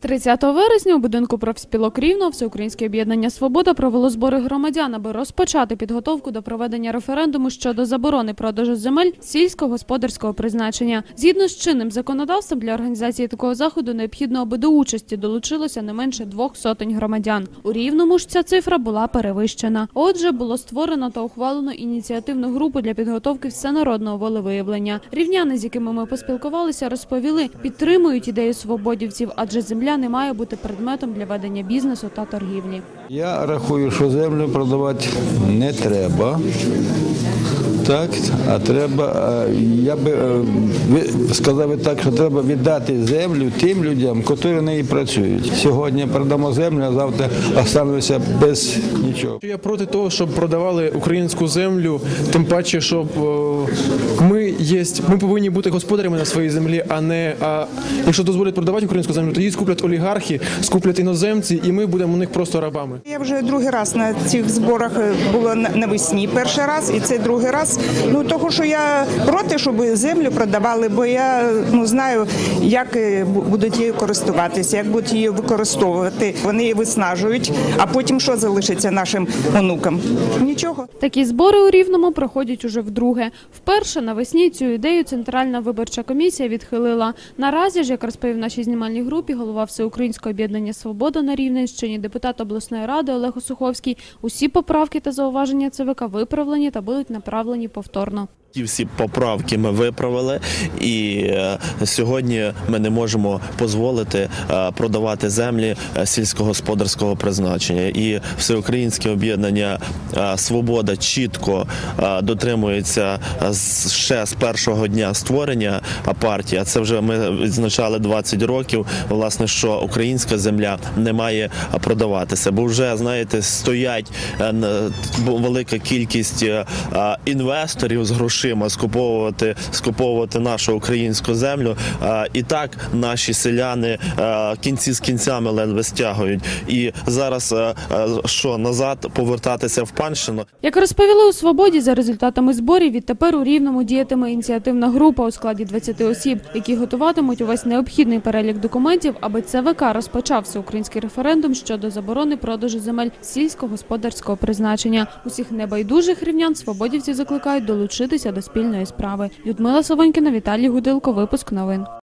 30 вересня у будинку профспілок Рівно Всеукраїнське об'єднання Свобода провело збори громадян, аби розпочати підготовку до проведення референдуму щодо заборони продажу земель сільськогосподарського призначення. Згідно з чинним законодавством для організації такого заходу необхідно, аби до участі долучилося не менше двох сотень громадян. У рівному ж ця цифра була перевищена. Отже, було створено та ухвалено ініціативну групу для підготовки всенародного волевиявлення. Рівняни, з якими ми поспілкувалися, розповіли, підтримують ідею свободівців, адже земля не має бути предметом для ведення бізнесу та торгівлі. Я рахую, що землю продавати не треба. Так, а треба, е, я би е, сказав так, що треба віддати землю тим людям, які на неї працюють. Сьогодні продамо землю, а завтра останемося без нічого. Я проти того, щоб продавали українську землю, тим паче, щоб е, ми є, ми повинні бути господарями на своїй землі, а не а якщо дозволять продавати українську землю, то її скуплять олігархи, скуплять іноземці, і ми будемо у них просто рабами. Я вже другий раз на цих зборах е, була навесні перший раз, і це другий раз. Ну того, що я проти, щоб землю продавали, бо я ну знаю, як е, будуть її користуватися, як будуть її використовувати. Вони її виснажують, а потім що залишиться нашим онукам? Нічого. Такі збори у Рівному проходять уже вдруге. Вперше навесні цю ідею Центральна виборча комісія відхилила. Наразі ж, як розповів нашій знімальній групі, голова Всеукраїнського об'єднання Свобода на Рівненщині, депутат обласної ради Олег Осуховський, усі поправки та зауваження ЦВК виправлені та будуть направлені повторно. Ті всі поправки ми виправили, і е, сьогодні ми не можемо дозволити е, продавати землі е, сільськогосподарського призначення. І всеукраїнське об'єднання Свобода чітко дотримується ще з першого дня створення партії. А це вже ми відзначали 20 років. Власне, що українська земля не має продаватися, бо вже знаєте, стоять велика кількість інвесторів з грошима скуповувати скуповувати нашу українську землю. Е, І так наші селяни е, кінці з кінцями ледве стягують. І зараз е, що назад повертатися в панщину. Як розповіли у свободі, за результатами зборів відтепер у рівному діятиме ініціативна група у складі 20 осіб, які готуватимуть увесь необхідний перелік документів, аби ЦВК розпочав всеукраїнський референдум щодо заборони продажу земель сільськогосподарського призначення. Усіх небайдужих рівнян свободівці закликають долучитися до спільної справи. Людмила Савонькіна, Віталій Гудилко, випуск новин.